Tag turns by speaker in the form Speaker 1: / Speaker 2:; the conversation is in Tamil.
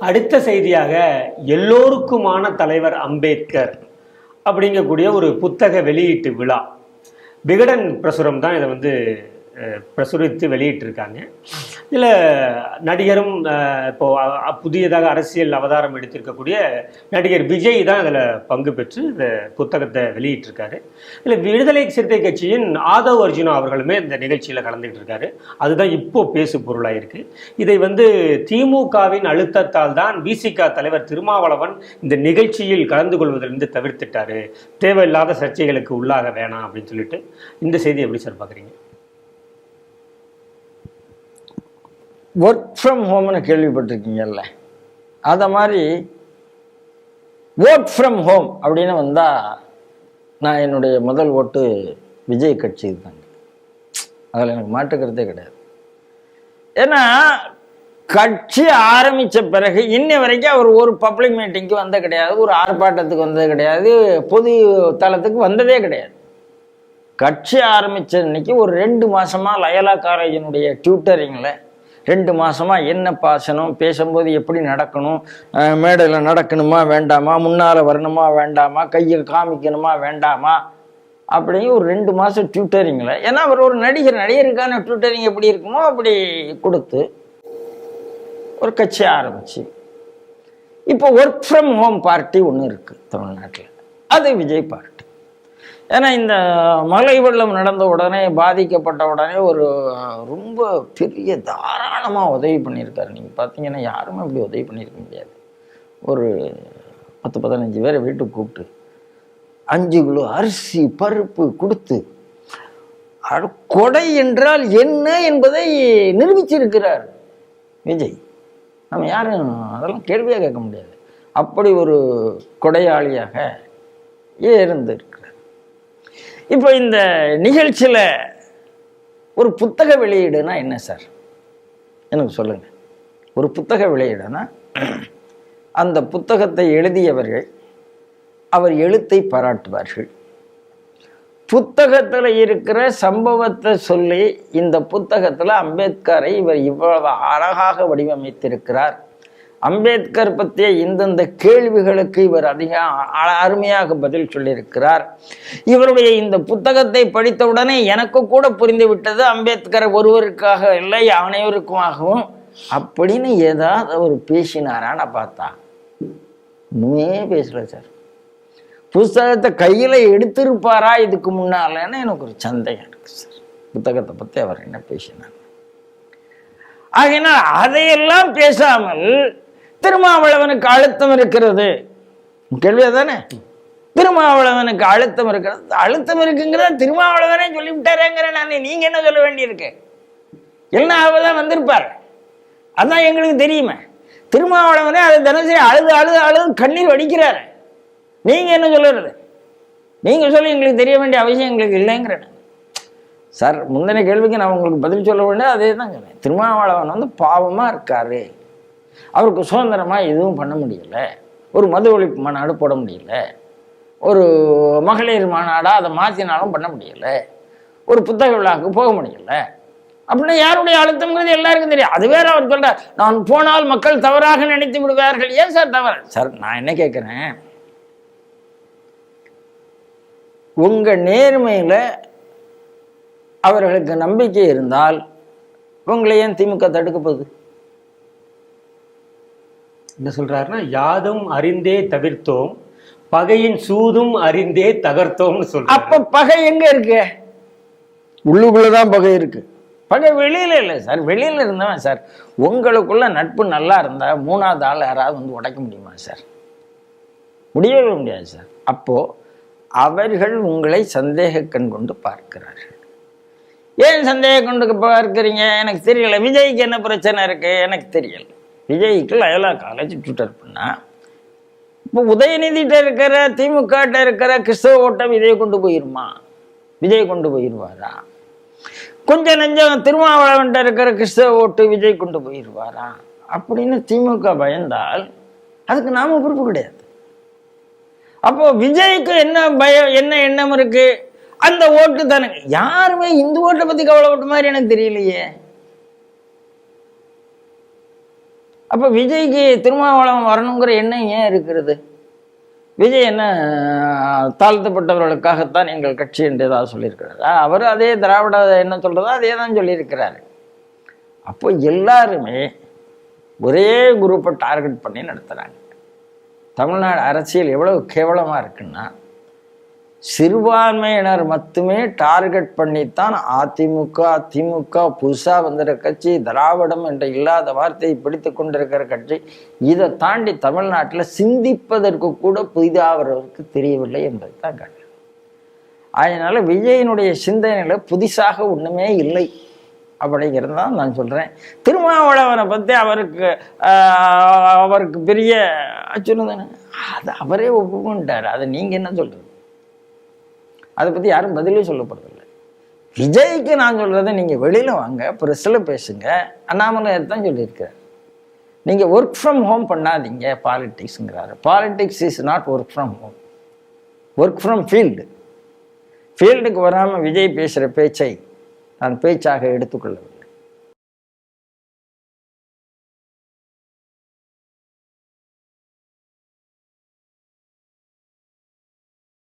Speaker 1: அடுத்த செய்தியாக எல்லோருக்குமான தலைவர் அம்பேத்கர் அப்படிங்கக்கூடிய ஒரு புத்தக வெளியீட்டு விழா. விகடன் பிரசுரம் தான் இதை வந்து பிரசுரித்து வெளியிட்டிருக்காங்க. இதில் நடிகரும் இப்போது புதியதாக அரசியல் அவதாரம் எடுத்திருக்கக்கூடிய நடிகர் விஜய் தான் இதில் பங்கு பெற்று இந்த புத்தகத்தை வெளியிட்டிருக்காரு. இதில் விடுதலை சிறுத்தை கட்சியின் ஆதவ் அர்ஜுனா அவர்களுமே இந்த நிகழ்ச்சியில் கலந்துக்கிட்டு இருக்காரு அதுதான் இப்போ பேசு பொருளாக இருக்குது இதை வந்து திமுகவின் அழுத்தத்தால் தான் விசிக தலைவர் திருமாவளவன் இந்த நிகழ்ச்சியில் கலந்து கொள்வதிலிருந்து தவிர்த்துட்டாரு. தேவையில்லாத சர்ச்சைகளுக்கு உள்ளாக வேணாம் அப்படின்னு சொல்லிட்டு இந்த செய்தி எப்படி சார் பார்க்குறீங்க
Speaker 2: ஒர்க் ஃப்ரம் ஹோம்னு கேள்விப்பட்டிருக்கீங்கல்ல. அதை மாதிரி ஒர்க் ஃப்ரம் ஹோம் அப்படின்னு வந்தால் நான் என்னுடைய முதல் ஓட்டு விஜய் கட்சிக்கு தாங்க. அதில் எனக்கு மாற்றுக்கிறதே கிடையாது. ஏன்னா கட்சி ஆரம்பித்த பிறகு இன்ன வரைக்கும் அவர் ஒரு பப்ளிக் மீட்டிங்க்கு வந்தது கிடையாது ஒரு ஆர்ப்பாட்டத்துக்கு வந்தது கிடையாது பொது தளத்துக்கு வந்ததே கிடையாது. கட்சி ஆரம்பித்த இன்னைக்கு ஒரு ரெண்டு மாதமாக லயலா காலேஜினுடைய டியூட்டரிங்கில் ரெண்டு மாசமா என்ன பாசனம்? பேசும்போது எப்படி நடக்கணும்? மேடையில் நடக்கணுமா வேண்டாமா? முன்னால் வரணுமா வேண்டாமா? கையை காமிக்கணுமா வேண்டாமா? அப்படின்னு ஒரு ரெண்டு மாதம் டியூட்டரிங்கில் ஏன்னா அவர் ஒரு நடிகர் நடிகருக்கான டியூட்டரிங் எப்படி இருக்குமோ அப்படி கொடுத்து ஒரு கட்சி ஆரம்பிச்சு. இப்போ ஒர்க் ஃப்ரம் ஹோம் பார்ட்டி ஒன்று இருக்குது தமிழ்நாட்டில். அது விஜய் பார்ட்டி ஏன்னா இந்த மழை வெள்ளம் நடந்த உடனே பாதிக்கப்பட்ட உடனே ஒரு ரொம்ப பெரிய தாராளமாக உதவி பண்ணியிருக்காரு. நீங்கள் பார்த்தீங்கன்னா யாருமே அப்படி உதவி பண்ணியிருக்க முடியாது. ஒரு பத்து பதினஞ்சு பேரை வீட்டுக்கு கூப்பிட்டு அஞ்சு கிலோ அரிசி பருப்பு கொடுத்து கொடை என்றால் என்ன என்பதை நிரூபிச்சிருக்கிறார் விஜய். நம்ம யாரும் அதெல்லாம் கேள்வியாக கேட்க முடியாது. அப்படி ஒரு கொடையாளியாக இருந்திருக்கிறார். இப்போ இந்த நிகழ்ச்சியில் ஒரு புத்தக வெளியீடுனா என்ன சார்? எனக்கு சொல்லுங்க. ஒரு புத்தக வெளியீடுனா அந்த புத்தகத்தை எழுதியவர்கள் அவர் எழுத்தை பாராட்டுவார்கள். புத்தகத்தில் இருக்கிற சம்பவத்தை சொல்லி இந்த புத்தகத்தில் அம்பேத்கரை இவர் இவ்வளவு அழகாக வடிவமைத்திருக்கிறார். அம்பேத்கர் பற்றிய இந்தந்த கேள்விகளுக்கு இவர் அதிக அ- அருமையாக பதில் சொல்லியிருக்கிறார். இவருடைய இந்த புத்தகத்தை படித்தவுடனே எனக்கு கூட புரிந்துவிட்டது அம்பேத்கர் ஒருவருக்காக இல்லை அனைவருக்குமாகவும். அப்படின்னு ஏதாவது அவர் பேசினாரான்னு பார்த்தா. இன்னுமே பேசல சார். புஸ்தகத்தை கையில் எடுத்திருப்பாரா இதுக்கு முன்னாலன்னு எனக்கு ஒரு சந்தேகம் இருக்கு சார். புத்தகத்தை பற்றி அவர் என்ன பேசினார். ஆகையினால் அதையெல்லாம் பேசாமல் திருமாவளவனுக்கு அழுத்தம் இருக்கிறது. கேள்வியா தானே திருமாவளவனுக்கு அழுத்தம் இருக்கிறது. அழுத்தம் இருக்குங்கிறத திருமாவளவனே சொல்லிவிட்டாரேங்கிற நான். நீங்க என்ன சொல்ல வேண்டியிருக்கு? எல்லாம் தான் வந்திருப்பார். அதான் எங்களுக்கு தெரியுமே. திருமாவளவனே அதை தினசரி அழுது அழுது அழுது கண்ணீர் வடிக்கிறாரு. நீங்க என்ன சொல்லுறது? நீங்க சொல்லி எங்களுக்கு தெரிய வேண்டிய அவசியம் எங்களுக்கு இல்லைங்கிறேன். சார் முந்தின கேள்விக்கு நான் உங்களுக்கு பதில் சொல்ல வேண்டிய அதே தான் சொன்னேன் திருமாவளவன் வந்து பாவமா இருக்காரு. அவருக்கு சுதந்திரமா எதுவும் பண்ண முடியல. ஒரு மது ஒழிப்பு மாநாடு போட முடியல. ஒரு மகளிர் மாநாடா அதை மாற்றினாலும் பண்ண முடியல. ஒரு புத்தக விழாவுக்கு போக முடியல. அப்படின்னா யாருடைய அழுத்தம்ங்கிறது எல்லாருக்கும் தெரியும். அது வேற அவர் சொல்றார் நான் போனால் மக்கள் தவறாக நினைத்து விடுவார்கள். ஏன் சார் தவறு? சார் நான் என்ன கேட்குறேன் உங்க நேர்மையில அவர்களுக்கு நம்பிக்கை இருந்தால் உங்களை ஏன் திமுக தடுக்க போகுது?
Speaker 1: என்ன சொல்றாருன்னா யாதும் அறிந்தே தவிர்த்தோம் பகையின் சூதும் அறிந்தே தகர்த்தோம்னு சொல்றாரு.
Speaker 2: அப்ப பகை எங்க இருக்கு? உள்ளுக்குள்ளதான் பகை இருக்கு. பகை வெளியில இல்லை சார். வெளியில இருந்தவன் சார் உங்களுக்குள்ள நட்பு நல்லா இருந்தா மூணாவது ஆள் யாராவது வந்து உடைக்க முடியுமா சார்? முடியவே முடியாது சார். அப்போ அவர்கள் உங்களை சந்தேக கண் கொண்டு பார்க்கிறார்கள். ஏன் சந்தேக கொண்டு பார்க்குறீங்க? எனக்கு தெரியல. விஜய்க்கு என்ன பிரச்சனை இருக்கு? எனக்கு தெரியல. விஜய்க்கு லயலா காலேஜ் ட்விட்டர் பண்ணா இப்போ உதயநிதிட்ட இருக்கிற திமுகட்ட இருக்கிற கிறிஸ்தவ ஓட்டம் விஜய் கொண்டு போயிருமா? விஜய் கொண்டு போயிருவாரா? கொஞ்சம் நெஞ்சம் திருமாவளவன்ட்ட இருக்கிற கிறிஸ்தவ ஓட்டு விஜய் கொண்டு போயிருவாரா? அப்படின்னு திமுக பயந்தால் அதுக்கு நாம பொறுப்பு கிடையாது. அப்போ விஜய்க்கு என்ன பயம் என்ன எண்ணம் இருக்கு? அந்த ஓட்டு தானே. யாருமே இந்து ஓட்டை பத்தி கவலைப்பட்ட மாதிரி எனக்கு தெரியலையே. அப்போ விஜய்க்கு திருமாவளவன் வரணுங்கிற எண்ணம் ஏன் இருக்கிறது? விஜய் என்ன தாழ்த்தப்பட்டவர்களுக்காகத்தான் எங்கள் கட்சி என்று ஏதாவது சொல்லியிருக்கிறாரா. அவர் அதே திராவிட என்ன சொல்கிறதோ அதே தான் சொல்லியிருக்கிறாரு. அப்போ எல்லாருமே ஒரே குரூப்பை டார்கெட் பண்ணி நடத்துகிறாங்க தமிழ்நாடு அரசியல் எவ்வளவு கேவலமாக இருக்குன்னா சிறுபான்மையினர் மட்டுமே டார்கெட் பண்ணித்தான் அதிமுக திமுக புதுசாக வந்துற கட்சி திராவிடம் என்ற இல்லாத வார்த்தையை பிடித்து கொண்டிருக்கிற கட்சி. இதை தாண்டி தமிழ்நாட்டில் சிந்திப்பதற்கு கூட புதிதாகிறவருக்கு தெரியவில்லை என்பது தான் கண்டு அதனால் விஜயனுடைய சிந்தனையில் புதுசாக ஒன்றுமே இல்லை அப்படிங்கிறது தான் நான் சொல்கிறேன் திருமாவளவனை பற்றி அவருக்கு அவருக்கு பெரிய சொல்லுதானே அது அவரே ஒப்புக்கொண்டார். அதை நீங்கள் என்ன சொல்கிறது அதை பற்றி யாரும் பதிலும் சொல்லப்படுறதில்லை விஜய்க்கு நான் சொல்கிறத நீங்கள் வெளியில் வாங்க ப்ரெஸ்ஸில் பேசுங்க. அண்ணாமலை தான் சொல்லியிருக்கிறார். நீங்கள் ஒர்க் ஃப்ரம் ஹோம் பண்ணாதீங்க பாலிட்டிக்ஸுங்கிறாரு politics is not work from home work from field ஃபீல்டுக்கு வராமல் விஜய் பேசுகிற பேச்சை நான் பேச்சாக எடுத்துக்கொள்ளவில்லை.